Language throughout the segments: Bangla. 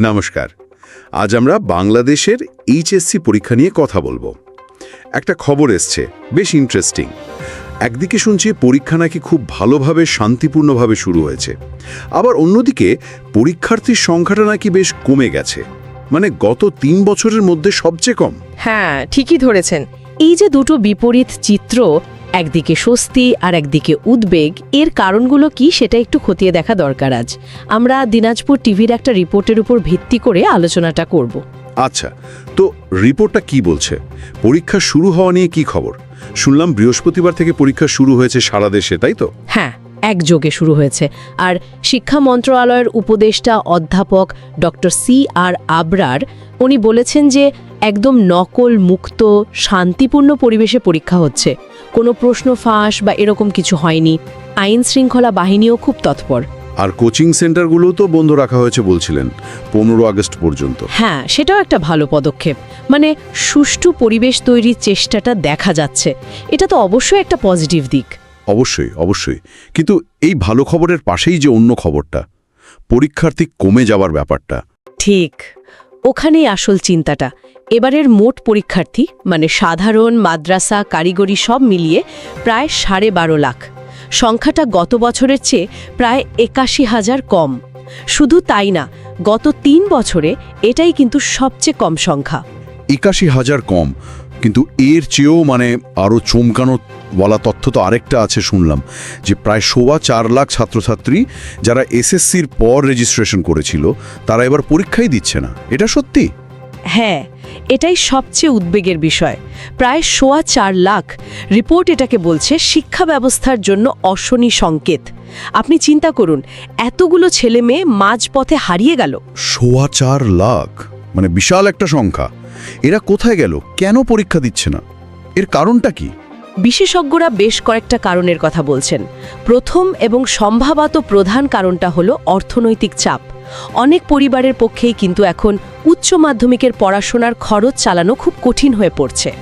নমস্কার। আজ আমরা বাংলাদেশের এইচএসসি পরীক্ষা নিয়ে কথা বলব। একটা খবর এসছে, বেশ ইন্টারেস্টিং একদিকে শুনছি পরীক্ষা নাকি খুব ভালোভাবে, শান্তিপূর্ণভাবে শুরু হয়েছে। আবার অন্যদিকে পরীক্ষার্থীর সংখ্যাটা নাকি বেশ কমে গেছে। মানে গত তিন বছরের মধ্যে সবচেয়ে কম। হ্যাঁ ঠিকই ধরেছেন। এই যে দুটো বিপরীত চিত্র একদিকে স্বস্তি আর একদিকে উদ্বেগ। এর কারণগুলো কি সেটা একটু খতিয়ে দেখা দরকার আজ। আমরা দিনাজপুর টিভির একটা রিপোর্টের উপর ভিত্তি করে আলোচনাটা করব। আচ্ছা তো রিপোর্টটা কি বলছে? পরীক্ষা শুরু হওয়া নিয়ে কি খবর? শুনলাম বৃহস্পতিবার থেকে পরীক্ষা শুরু হয়েছে সারা দেশে তাই তো? হ্যাঁ একযোগে শুরু হয়েছে। আর শিক্ষা মন্ত্রণালয়ের উপদেষ্টা অধ্যাপক ডক্টর সি আর আবরার উনি বলেছেন যে একদম নকল মুক্ত শান্তিপূর্ণ পরিবেশে পরীক্ষা হচ্ছে। কোনো প্রশ্ন ফাঁস বা এরকম কিছু হয়নি। আইন শৃঙ্খলা বাহিনীও খুব তৎপর। আর কোচিং সেন্টারগুলোও তো বন্ধ রাখা হয়েছে বলছিলেন পনেরো আগস্ট পর্যন্ত। হ্যাঁ সেটাও একটা ভালো পদক্ষেপ। মানে সুষ্ঠু পরিবেশ তৈরির চেষ্টাটা দেখা যাচ্ছে। এটা তো অবশ্যই একটা পজিটিভ দিক। অবশ্যই অবশ্যই। কিন্তু এই ভালো খবরের পাশেই যে অন্য খবরটা পরীক্ষার্থী কমে যাওয়ার ব্যাপারটা। ঠিক। ওখানেই আসল চিন্তাটা। এবারের মোট পরীক্ষার্থী মানে সাধারণ মাদ্রাসা কারিগরি সব মিলিয়ে প্রায় সাড়ে বারো লাখ। সংখ্যাটা গত বছরের চেয়ে প্রায় একাশি হাজার কম। শুধু তাই না গত তিন বছরে এটাই কিন্তু সবচেয়ে কম সংখ্যা। একাশি হাজার কম কিন্তু এর চেয়েও মানে আরও চমকানোওয়ালা তথ্য তো আরেকটা আছে শুনলাম যে প্রায় সোয়া চার লাখ ছাত্রছাত্রী যারা এসএসসির পর রেজিস্ট্রেশন করেছিল তারা এবার পরীক্ষাই দিচ্ছে না। এটা সত্যি? হ্যাঁ এটাই সবচেয়ে উদ্বেগের বিষয়। প্রায় সোয়া চার লাখ রিপোর্ট এটাকে বলছে শিক্ষা ব্যবস্থার জন্য অশনি সংকেত। আপনি চিন্তা করুন এতগুলো ছেলে মেয়ে মাঝপথে হারিয়ে গেল। সোয়া চার লাখ? মানে বিশাল একটা সংখ্যা। এরা কোথায় গেল? কেন পরীক্ষা দিচ্ছে না? এর কারণটা কি? বিশেষজ্ঞরা বেশ কয়েকটা কারণের কথা বলছেন। প্রথম এবং সম্ভাবত প্রধান কারণটা হলো অর্থনৈতিক চাপ। অনেক পরিবারের পক্ষেই কিন্তু এখন উচ্চ মাধ্যমিকের পড়াশোনার খরচ চালানো খুব কঠিন হয়ে পড়ছে।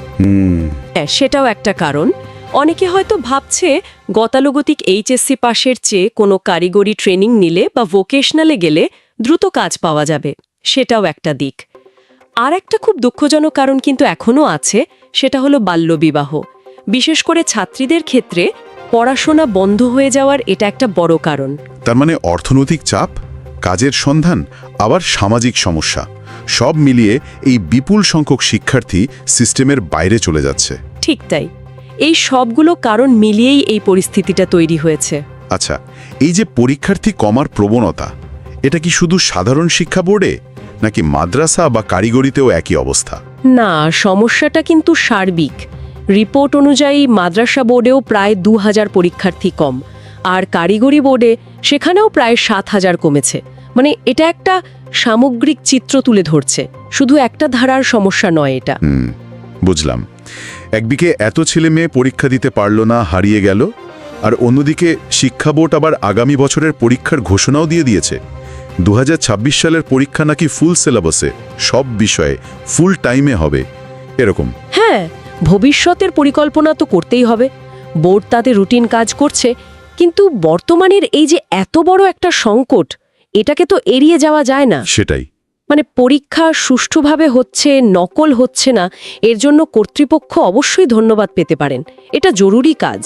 হ্যাঁ সেটাও একটা কারণ। অনেকে হয়তো ভাবছে গতানুগতিক এইচএসসি পাশের চেয়ে কোনো কারিগরি ট্রেনিং নিলে বা ভোকেশনালে গেলে দ্রুত কাজ পাওয়া যাবে সেটাও একটা দিক। আর একটা খুব দুঃখজনক কারণ কিন্তু এখনও আছে সেটা হলো বাল্যবিবাহ। বিশেষ করে ছাত্রীদের ক্ষেত্রে পড়াশোনা বন্ধ হয়ে যাওয়ার এটা একটা বড় কারণ। তার মানে অর্থনৈতিক চাপ? কাজের সন্ধান আবার সামাজিক সমস্যা। সব মিলিয়ে এই বিপুল সংখ্যক শিক্ষার্থী সিস্টেমের বাইরে চলে যাচ্ছে। ঠিক তাই। এই সবগুলো কারণ মিলিয়েই এই পরিস্থিতিটা তৈরি হয়েছে। আচ্ছা এই যে পরীক্ষার্থী কমার প্রবণতা এটা কি শুধু সাধারণ শিক্ষা বোর্ডে নাকি মাদ্রাসা বা কারিগরিতেও একই অবস্থা? না সমস্যাটা কিন্তু সার্বিক। রিপোর্ট অনুযায়ী মাদ্রাসা বোর্ডেও প্রায় দু হাজার পরীক্ষার্থী কম। আর কারিগরি বোর্ডে সেখানেও প্রায় সাত হাজার কমেছে। মানে এটা একটা সামগ্রিক চিত্র তুলে ধরছে। শুধু একটা ধারার সমস্যা নয় এটা। বুঝলাম। একদিকে এত ছেলে মেয়ে পরীক্ষা দিতে পারল না হারিয়ে গেল আর অন্যদিকে শিক্ষা বোর্ড আবার আগামী বছরের পরীক্ষার ঘোষণাও দিয়ে দিয়েছে। দু হাজার ছাব্বিশ সালের পরীক্ষা নাকি ফুল সিলেবাসে সব বিষয়ে ফুল টাইমে হবে এরকম। হ্যাঁ ভবিষ্যতের পরিকল্পনা তো করতেই হবে। বোর্ড তাতে রুটিন কাজ করছে কিন্তু বর্তমানের এই যে এত বড় একটা সংকট এটাকে তো এড়িয়ে যাওয়া যায় না। সেটাই। মানে পরীক্ষা সুষ্ঠুভাবে হচ্ছে নকল হচ্ছে না এর জন্য কর্তৃপক্ষ অবশ্যই ধন্যবাদ পেতে পারেন। এটা জরুরি কাজ।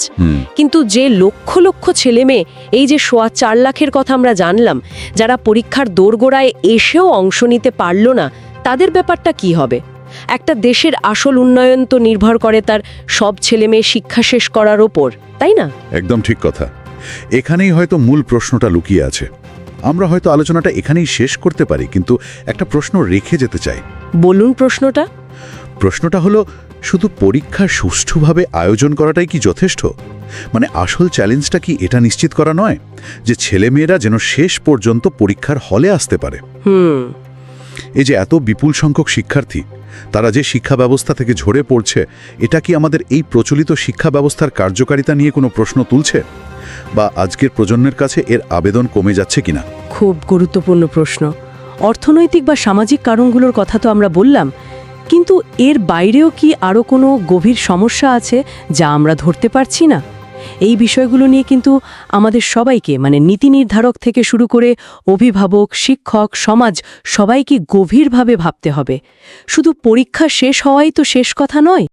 কিন্তু যে লক্ষ লক্ষ ছেলে মেয়ে এই যে সোয়া চার লাখের কথা আমরা জানলাম যারা পরীক্ষার দোরগোড়ায় এসেও অংশ নিতে পারল না তাদের ব্যাপারটা কি হবে? একটা দেশের আসল উন্নয়ন তো নির্ভর করে তার সব ছেলে মেয়ে শিক্ষা শেষ করার ওপর তাই না? একদম ঠিক কথা। এখানেই হয়তো মূল প্রশ্নটা লুকিয়ে আছে। আমরা হয়তো আলোচনাটা এখানেই শেষ করতে পারি কিন্তু একটা প্রশ্ন রেখে যেতে চাই। বলুন প্রশ্নটা। প্রশ্নটা হলো শুধু পরীক্ষা সুষ্ঠুভাবে আয়োজন করাটাই কি যথেষ্ট? মানে আসল চ্যালেঞ্জটা কি এটা নিশ্চিত করা নয়? যে ছেলেমেয়েরা যেন শেষ পর্যন্ত পরীক্ষার হলে আসতে পারে। এই যে এত বিপুল সংখ্যক শিক্ষার্থী তারা যে শিক্ষা ব্যবস্থা থেকে ঝরে পড়ছে এটা কি আমাদের এই প্রচলিত শিক্ষা ব্যবস্থার কার্যকারিতা নিয়ে কোনো প্রশ্ন তুলছে? বা আজকের প্রজন্মের কাছে এর আবেদন কমে যাচ্ছে কিনা? খুব গুরুত্বপূর্ণ প্রশ্ন। অর্থনৈতিক বা সামাজিক কারণগুলোর কথা তো আমরা বললাম, কিন্তু এর বাইরেও কি আরও কোনো গভীর সমস্যা আছে যা আমরা ধরতে পারছি না? এই বিষয়গুলো নিয়ে কিন্তু আমাদের সবাইকে মানে নীতি নির্ধারক থেকে শুরু করে অভিভাবক, শিক্ষক, সমাজ, সবাইকে গভীরভাবে ভাবতে হবে। শুধু পরীক্ষা শেষ হওয়াই তো শেষ কথা নয়।